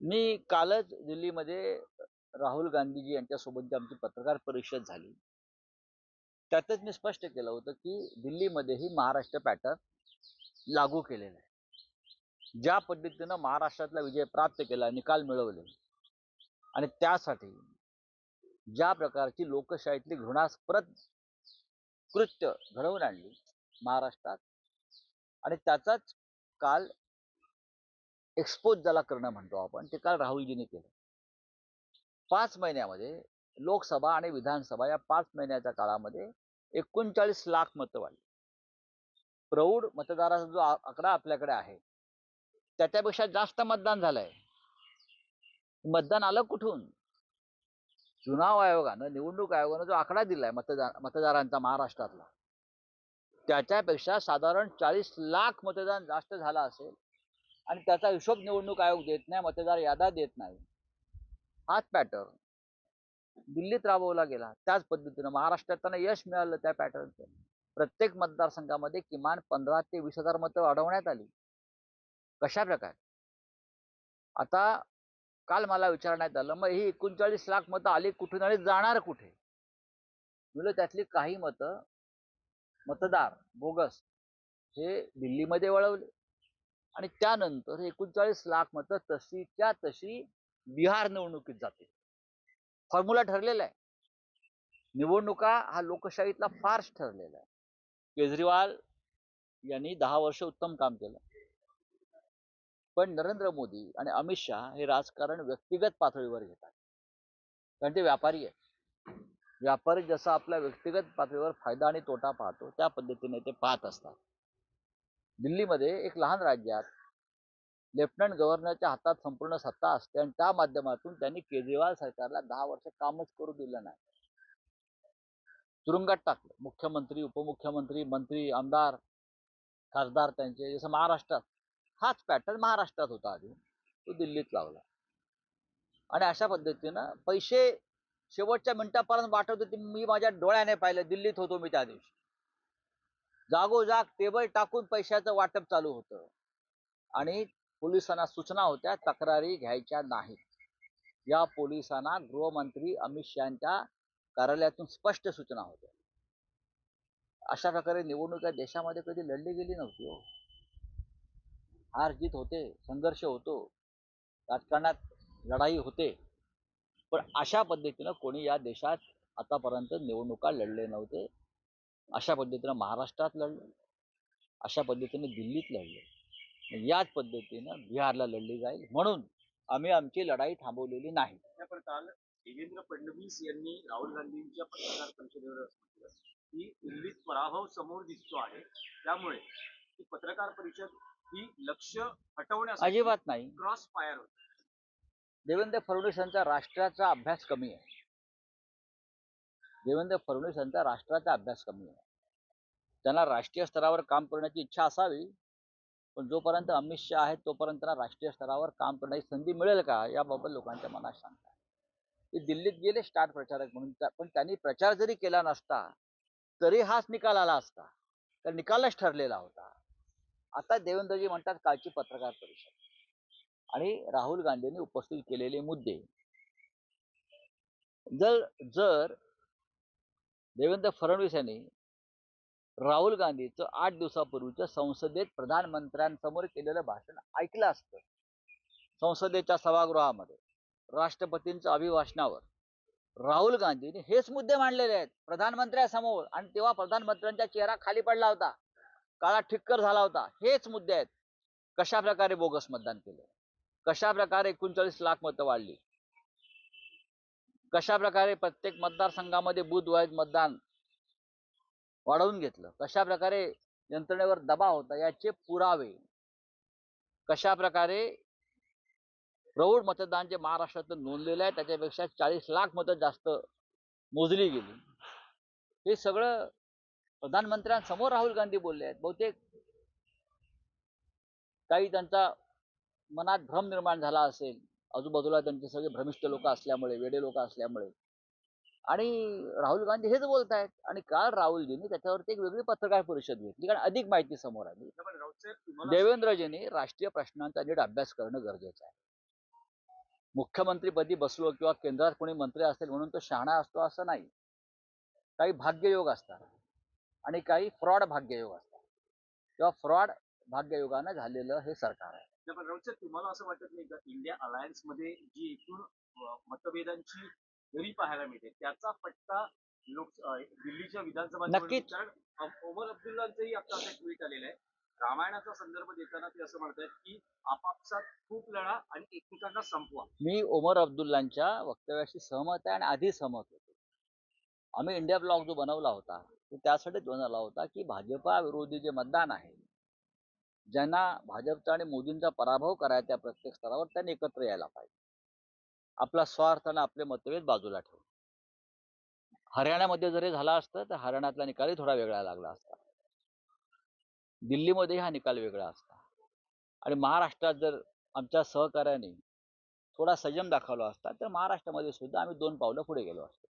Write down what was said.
मी कालच दिल्लीमध्ये राहुल गांधीजी यांच्यासोबतची आमची पत्रकार परिषद झाली. त्यातच मी स्पष्ट केलं होतं की दिल्लीमध्येही महाराष्ट्र पॅटर्न लागू केलेला आहे. ज्या पद्धतीनं महाराष्ट्रातला विजय प्राप्त केला निकाल मिळवले आणि त्यासाठी ज्या प्रकारची लोकशाहीतली घृणास्पद कृत्य घडवून आणली महाराष्ट्रात आणि त्याचाच काल एक्सपोज ज्याला करणं म्हणतो आपण ते काल राहुलजींनी केलं. पाच महिन्यामध्ये लोकसभा आणि विधानसभा या पाच महिन्याच्या काळामध्ये एकोणचाळीस लाख मतं वाढली. प्रौढ मतदाराचा जो आकडा आपल्याकडे आहे त्याच्यापेक्षा जास्त मतदान झालंय. मतदान आलं कुठून? चुनाव आयोगानं निवडणूक आयोगानं जो आकडा दिलाय मतदार मतदारांचा महाराष्ट्रातला त्याच्यापेक्षा साधारण चाळीस लाख मतदान जास्त झालं असेल आणि त्याचा हिशोब निवडणूक आयोग देत नाही मतदार याद्या देत नाही. हाच पॅटर्न दिल्लीत राबवला गेला त्याच पद्धतीनं महाराष्ट्रात त्यांना यश मिळालं त्या पॅटर्नचं प्रत्येक मतदारसंघामध्ये किमान पंधरा ते वीस हजार मतं वाढवण्यात आली. कशा प्रकारे? आता काल मला विचारण्यात आलं मग ही एकोणचाळीस लाख मतं आली कुठून आणि जाणार कुठे? म्हणलं त्यातली काही मतं मतदार बोगस हे दिल्लीमध्ये वळवले. आणि त्यानंतर एकोणचाळीस लाख मतं तशीच्या तशी बिहार निवडणुकीत जाते. फॉर्म्युला ठरलेला आहे. निवडणुका हा लोकशाहीतला फार्स ठरलेला आहे. केजरीवाल यांनी दहा वर्ष उत्तम काम केलं. पण नरेंद्र मोदी आणि अमित शहा हे राजकारण व्यक्तिगत पातळीवर घेतात कारण ते व्यापारी आहेत. व्यापारी जसा आपल्या व्यक्तिगत पातळीवर फायदा आणि तोटा पाहतो त्या पद्धतीने ते पाहत असतात. दिल्लीमध्ये एक लहान राज्यात लेफ्टनंट गव्हर्नरच्या हातात संपूर्ण सत्ता असते आणि त्या माध्यमातून त्यांनी केजरीवाल सरकारला दहा वर्ष कामच करू दिलं नाही. तुरुंगात टाकलं. मुख्यमंत्री उपमुख्यमंत्री मंत्री आमदार खासदार त्यांचे जसं महाराष्ट्रात. हाच पॅटर्न महाराष्ट्रात होता आधी तो दिल्लीत लावला. आणि अशा पद्धतीनं पैसे शेवटच्या मिनिटापर्यंत वाटत होते मी माझ्या डोळ्याने पाहिलं दिल्लीत होतो मी त्या दिवशी. जागोजाग टेबल टाकून पैशाचं वाटप चालू होतं. आणि पोलिसांना सूचना होत्या तक्रारी घ्यायच्या नाहीत. या पोलिसांना गृहमंत्री अमित शहाच्या कार्यालयातून स्पष्ट सूचना होत्या. अशा प्रकारे निवडणुका देशामध्ये कधी लढली गेली नव्हती हो. हार जीत होते संघर्ष होतो राजकारणात लढाई होते. पण अशा पद्धतीनं कोणी या देशात आतापर्यंत निवडणुका लढले नव्हते. अशा पद्धतीनं महाराष्ट्रात लढले. अशा पद्धतीनं दिल्लीत लढले. याच पद्धतीनं बिहारला लढली जाईल. म्हणून आम्ही आमची लढाई थांबवलेली नाही. देवेंद्र फडणवीस यांनी राहुल गांधींच्या पत्रकार परिषदेवर की दिल्लीत पराभव समोर दिसतो आहे. त्यामुळे पत्रकार परिषद ही लक्ष हटवण्यासाठी अजिबात नाही. क्रॉस फायर होते. देवेंद्र फडणवीस यांचा राष्ट्राचा अभ्यास कमी आहे. देवेंद्र फडणवीस यांचा राष्ट्राचा अभ्यास कमी आहे. त्यांना राष्ट्रीय स्तरावर काम करण्याची इच्छा असावी पण जोपर्यंत अमित शहा आहेत तोपर्यंत त्यांना राष्ट्रीय स्तरावर काम करण्याची संधी मिळेल का याबाबत लोकांच्या मनात शंका ते दिल्लीत गेले स्टार प्रचारक म्हणून पण त्यांनी प्रचार जरी केला नसता तरी हाच निकाल आला असता. तर निकालच ठरलेला होता. आता देवेंद्रजी म्हणतात कालची पत्रकार परिषद. आणि राहुल गांधींनी उपस्थित केलेले मुद्दे. जर जर देवेंद्र फडणवीस यांनी राहुल गांधीचं आठ दिवसापूर्वीचं संसदेत प्रधानमंत्र्यांसमोर केलेलं भाषण ऐकलं असतं. संसदेच्या सभागृहामध्ये राष्ट्रपतींच्या अभिभाषणावर राहुल गांधींनी हेच मुद्दे मांडलेले आहेत प्रधानमंत्र्यासमोर. आणि तेव्हा प्रधानमंत्र्यांचा चेहरा खाली पडला होता काळा ठिक्कर झाला होता. हेच मुद्दे आहेत. कशा प्रकारे बोगस मतदान केलं? कशा प्रकारे एकोणचाळीस लाख मतं वाढली? कशा प्रकारे प्रत्येक मतदारसंघामध्ये बूथ वाईज मतदान वाढवून घेतलं? कशा प्रकारे यंत्रणेवर दबाव होता? याचे पुरावे. कशा प्रकारे प्रौढ मतदान जे महाराष्ट्रातून नोंदलेलं आहे त्याच्यापेक्षा चाळीस लाख मतं जास्त मोजली गेली. हे सगळं प्रधानमंत्र्यांसमोर राहुल गांधी बोलले आहेत. बहुतेक काही त्यांचा मनात भ्रम निर्माण झाला असेल. आजूबाजूला त्यांचे सगळे भ्रमिष्ठ लोक असल्यामुळे वेडे लोक असल्यामुळे. आणि राहुल गांधी हेच बोलत आहेत आणि काल राहुलजींनी त्याच्यावरती एक वेगळी पत्रकार परिषद घेतली. कारण अधिक माहिती समोर आली. देवेंद्रजींनी राष्ट्रीय प्रश्नांचा नीट अभ्यास करणं गरजेचं आहे. मुख्यमंत्रीपदी बसलो किंवा केंद्रात कोणी मंत्री असेल म्हणून तो शहाणा असतो असं नाही. काही भाग्ययोग असतात. आणि काही फ्रॉड भाग्ययोग असतात. किंवा फ्रॉड भाग्ययोगानं झालेलं हे सरकार आहे. पण राऊत तुम्हाला असं वाटत नाही का इंडिया अलायन्समध्ये जी एकूण मतभेदांची घरी पाहायला मिळते त्याचा फटका लोक दिल्लीच्या विधानसभा नक्कीच. कारण ओमर अब्दुल्लांचंही आता असं ट्विट आलेलं आहे. रामायणाचा संदर्भ देताना ते असं म्हणतात की आपापसात खूप लढा आणि एकमेकांना संपवा. मी ओमर अब्दुल्लांच्या वक्तव्याशी सहमत आहे आणि आधी सहमत होतो. आम्ही इंडिया ब्लॉक जो बनवला होता तो त्यासाठीच बनवला होता की भाजपा विरोधी जे मतदान आहे ज्यांना भाजपचा आणि मोदींचा पराभव करायचा त्या प्रत्येक स्तरावर त्यांनी एकत्र यायला पाहिजे. आपला स्वार्थ आणि आपले मतभेद बाजूला ठेवून हरियाणामध्ये जरी झाला असतं तर हरियाणातला निकालही थोडा वेगळा लागला असता. दिल्लीमध्ये हा निकाल वेगळा असता. आणि महाराष्ट्रात जर आमच्या सहकार्याने थोडा संयम दाखवला असता तर महाराष्ट्रामध्ये सुद्धा आम्ही दोन पावलं पुढे गेलो असतो.